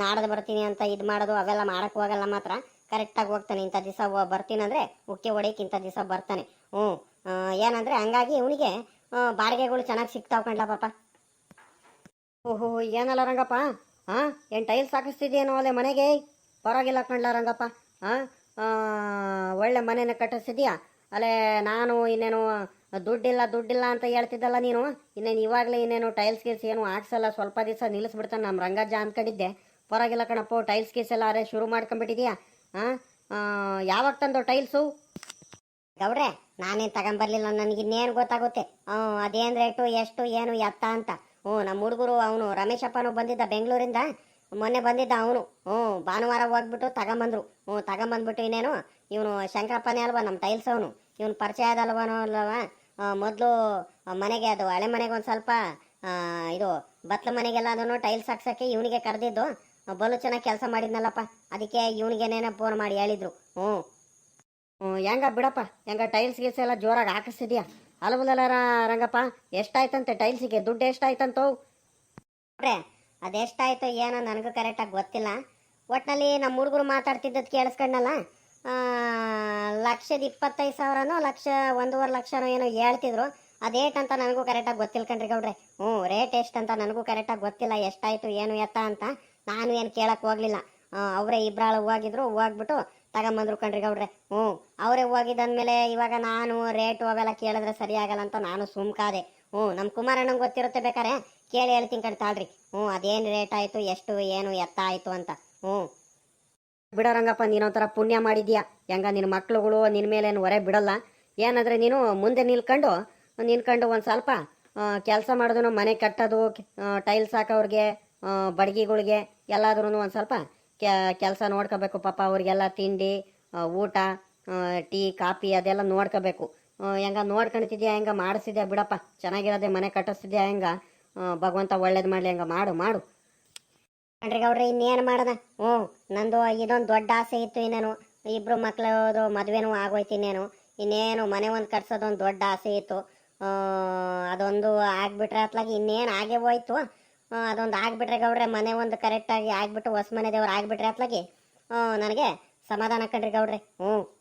ನಾಡ್ದು ಬರ್ತೀನಿ ಅಂತ ಇದು ಮಾಡೋದು ಅವೆಲ್ಲ ಮಾಡೋಕ್ಕೆ ಹೋಗಲ್ಲ ಮಾತ್ರ. ಕರೆಕ್ಟಾಗಿ ಹೋಗ್ತಾನೆ ಇಂಥ ದಿವಸ ಬರ್ತೀನಿ ಅಂದರೆ ಉಕ್ಕೆ ಹೊಡೆಯಕ್ಕೆ ಇಂಥ ದಿವಸ ಬರ್ತಾನೆ. ಹ್ಞೂ ಏನಂದರೆ ಏನಂದ್ರೆ ಹಂಗಾಗಿ ಇವನಿಗೆ ಬಾಡಿಗೆಗಳು ಚೆನ್ನಾಗಿ ಸಿಗ್ತಾವ ಕಂಡ್ಲ ಪಾಪ. ಓಹೋ, ಏನಲ್ಲ ರಂಗಪ್ಪ? ಹಾಂ ಏನು ಟೈಲ್ಸ್ ಹಾಕಿಸ್ತಿದ್ಯೇನೋ ಅಲ್ಲೇ ಮನೆಗೆ? ಪರವಾಗಿಲ್ಲ ಕಂಡ್ಲ ರಂಗಪ್ಪ. ಹಾಂ ಒಳ್ಳೆ ಮನೆನ ಕಟ್ಟಿಸ್ತಿದ್ಯಾ? ಅಲ್ಲೇ ನಾನು ಇನ್ನೇನು ದುಡ್ಡಿಲ್ಲ ದುಡ್ಡಿಲ್ಲ ಅಂತ ಹೇಳ್ತಿದ್ದಲ್ಲ ನೀನು. ಇನ್ನೇನು ಇವಾಗಲೇ ಇನ್ನೇನು ಟೈಲ್ಸ್ ಗೀಸ್ ಏನು ಹಾಕ್ಸಲ್ಲ, ಸ್ವಲ್ಪ ದಿವಸ ನಿಲ್ಲಿಸ್ಬಿಡ್ತಾನೆ ನಮ್ಮ ರಂಗಜ್ಜ ಅಂದ್ಕೊಂಡಿದ್ದೆ ಪರವಾಗಿಲ್ಲ ಕಣಪ್ಪ ಟೈಲ್ಸ್ ಗೀಸ್ ಎಲ್ಲ ಅರೆ ಶುರು ಮಾಡ್ಕೊಂಬಿಟ್ಟಿದ್ಯಾ ಹಾಂ ಯಾವಾಗ ತಂದು ಟೈಲ್ಸು ಗೌಡ್ರೆ, ನಾನೇನು ತಗೊಂಬರ್ಲಿಲ್ಲ, ನನಗೆ ಇನ್ನೇನು ಗೊತ್ತಾಗುತ್ತೆ? ಹ್ಞೂ ಅದೇನು ರೇಟು ಎಷ್ಟು, ಏನು ಎತ್ತ ಅಂತ. ಹ್ಞೂ, ನಮ್ಮ ಹುಡುಗರು ಅವನು ರಮೇಶಪ್ಪನು ಬಂದಿದ್ದ ಬೆಂಗಳೂರಿಂದ. ಮೊನ್ನೆ ಬಂದಿದ್ದ ಅವನು. ಹ್ಞೂ, ಭಾನುವಾರ ಹೋಗ್ಬಿಟ್ಟು ತಗೊಂಬಂದ್ರು. ಹ್ಞೂ, ತಗೊಂಬಂದ್ಬಿಟ್ಟು ಇನ್ನೇನು, ಇವನು ಶಂಕರಪ್ಪನೇ ಅಲ್ವಾ ನಮ್ಮ ಟೈಲ್ಸ್ ಅವನು? ಇವನು ಪರಿಚಯ ಅದಲ್ವನೋ ಅಲ್ಲವ ಮೊದಲು ಮನೆಗೆ ಅದು ಹಳೆ ಮನೆಗೆ ಒಂದು ಸ್ವಲ್ಪ ಇದು ಬತ್ಲ ಮನೆಗೆಲ್ಲ ಅದನ್ನು ಟೈಲ್ಸ್ ಹಾಕ್ಸೋಕ್ಕೆ ಇವನಿಗೆ ಕರೆದಿದ್ದು ಬಲು ಚೆನ್ನಾಗಿ ಕೆಲಸ ಮಾಡಿದ್ನಲ್ಲಪ್ಪ. ಅದಕ್ಕೆ ಇವನಿಗೇನೇನೋ ಫೋನ್ ಮಾಡಿ ಹೇಳಿದ್ರು. ಹ್ಞೂ. ಹ್ಞೂ, ಹೆಂಗ ಬಿಡಪ್ಪ, ಹೆಂಗ ಟೈಲ್ಸ್ ಗೀಲ್ಸ್ ಎಲ್ಲ ಜೋರಾಗಿ ಹಾಕಿಸ್ತಿದ್ಯಾ? ಅಲ್ವಲ್ಲರ ರಂಗಪ್ಪ, ಎಷ್ಟಾಯ್ತಂತೆ ಟೈಲ್ಸಿಗೆ ದುಡ್ಡು ಎಷ್ಟಾಯ್ತಂತೋ? ನೋಡ್ರೆ ಅದೆಷ್ಟಾಯ್ತು ಏನೋ ನನಗೂ ಕರೆಕ್ಟಾಗಿ ಗೊತ್ತಿಲ್ಲ. ಒಟ್ನಲ್ಲಿ ನಮ್ಮ ಹುಡುಗರು ಮಾತಾಡ್ತಿದ್ದದ್ದು ಕೇಳಿಸ್ಕೊಂಡಲ್ಲ ಲಕ್ಷದ ಇಪ್ಪತ್ತೈದು ಸಾವಿರನೋ, ಲಕ್ಷ ಒಂದೂವರೆ ಲಕ್ಷನೋ ಏನೋ ಹೇಳ್ತಿದ್ರು. ಅದೇಟ್ ಅಂತ ನನಗೂ ಕರೆಕ್ಟಾಗಿ ಗೊತ್ತಿಲ್ಲ ಕಣ್ರಿ ಗೌಡ್ರೆ. ಹ್ಞೂ ರೇಟ್ ಎಷ್ಟು ಅಂತ ನನಗೂ ಕರೆಕ್ಟಾಗಿ ಗೊತ್ತಿಲ್ಲ. ಎಷ್ಟಾಯಿತು, ಏನು ಎತ್ತ ಅಂತ ನಾನು ಏನು ಕೇಳಕ್ಕೆ ಹೋಗಲಿಲ್ಲ. ಅವರೇ ಇಬ್ರಾಳು ಹೋಗಿದ್ರು ಹೋಗ್ಬಿಟ್ಟು ತಗೊಂಬಂದ್ರು ಕಣ್ರಿ ಗೌಡ್ರೆ. ಹ್ಞೂ, ಅವರೇ ಹೋಗಿದ್ದಂದ್ಮೇಲೆ ಇವಾಗ ನಾನು ರೇಟು ಅವೆಲ್ಲ ಕೇಳಿದ್ರೆ ಸರಿಯಾಗಲ್ಲ ಅಂತ ನಾನು ಸುಮ್ಕಾದೆ. ಹ್ಞೂ ನಮ್ಮ ಕುಮಾರಣ್ಣಂಗೆ ಗೊತ್ತಿರುತ್ತೆ ಬೇಕಾರೆ ಕೇಳಿ ಹೇಳ್ತೀನಿ ಕಣ್ ತಾಳ್ರಿ. ಹ್ಞೂ, ಅದೇನು ರೇಟ್ ಆಯಿತು, ಎಷ್ಟು, ಏನು ಎತ್ತ ಆಯಿತು ಅಂತ. ಹ್ಞೂ. ಬಿಡೋರಂಗಪ್ಪ ನೀನೊಂಥರ ಪುಣ್ಯ ಮಾಡಿದ್ಯಾ? ಹೆಂಗ ನಿನ್ನ ಮಕ್ಳುಗಳು ನಿನ್ನ ಮೇಲೆ ಏನು ಹೊರೆ ಬಿಡಲ್ಲ? ಏನಂದ್ರೆ ನೀನು ಮುಂದೆ ನಿಲ್ಕೊಂಡು ನಿಲ್ಕೊಂಡು ಒಂದು ಸ್ವಲ್ಪ ಕೆಲಸ ಮಾಡಿದ್ರು ಮನೆ ಕಟ್ಟೋದು ಟೈಲ್ಸ್ ಹಾಕೋರಿಗೆ ಬಡಗಿಗಳಿಗೆ ಎಲ್ಲಾದ್ರೂ ಒಂದು ಸ್ವಲ್ಪ ಕೆಲಸ ನೋಡ್ಕೋಬೇಕು ಪಾಪ ಅವ್ರಿಗೆಲ್ಲ ತಿಂಡಿ ಊಟ ಟೀ, ಕಾಫಿ ಅದೆಲ್ಲ ನೋಡ್ಕೋಬೇಕು. ಹೆಂಗ ನೋಡ್ಕೊಳ್ತಿದ್ಯಾ ಹೆಂಗ ಮಾಡಿಸಿದ್ಯಾ ಬಿಡಪ್ಪ? ಚೆನ್ನಾಗಿರೋದೆ ಮನೆ ಕಟ್ಟಿಸ್ತಿದ್ಯಾ, ಹೆಂಗ? ಭಗವಂತ ಒಳ್ಳೇದು ಮಾಡಲಿ, ಹೆಂಗ ಮಾಡು ಮಾಡು. ಗೌಡ್ರಿ, ಇನ್ನೇನು ಮಾಡ್ದ? ಹ್ಞೂ, ನಂದು ಇದೊಂದು ದೊಡ್ಡ ಆಸೆ ಇತ್ತು ಇನ್ನೇನು. ಇಬ್ಬರು ಮಕ್ಳದು ಮದುವೆನೂ ಆಗೋಯ್ತು ಇನ್ನೇನು. ಇನ್ನೇನು ಮನೆ ಒಂದು ಕಟ್ಸೋದೊಂದು ದೊಡ್ಡ ಆಸೆ ಇತ್ತು. ಅದೊಂದು ಆಗಿಬಿಟ್ರೆ ಅತ್ಲಾಗಿ ಇನ್ನೇನು ಆಗೇ ಹೋಯ್ತು. ಅದೊಂದು ಆಗಿಬಿಟ್ರೆ ಗೌಡ್ರೆ, ಮನೆ ಒಂದು ಕರೆಕ್ಟಾಗಿ ಆಗಿಬಿಟ್ಟು ಹೊಸ ಮನೆ ದೇವ್ರು ಆಗಿಬಿಟ್ರೆ ಅತ್ಲಾಗಿ ನನಗೆ ಸಮಾಧಾನ ಕಣ್ರಿ ಗೌಡ್ರಿ. ಹ್ಞೂ.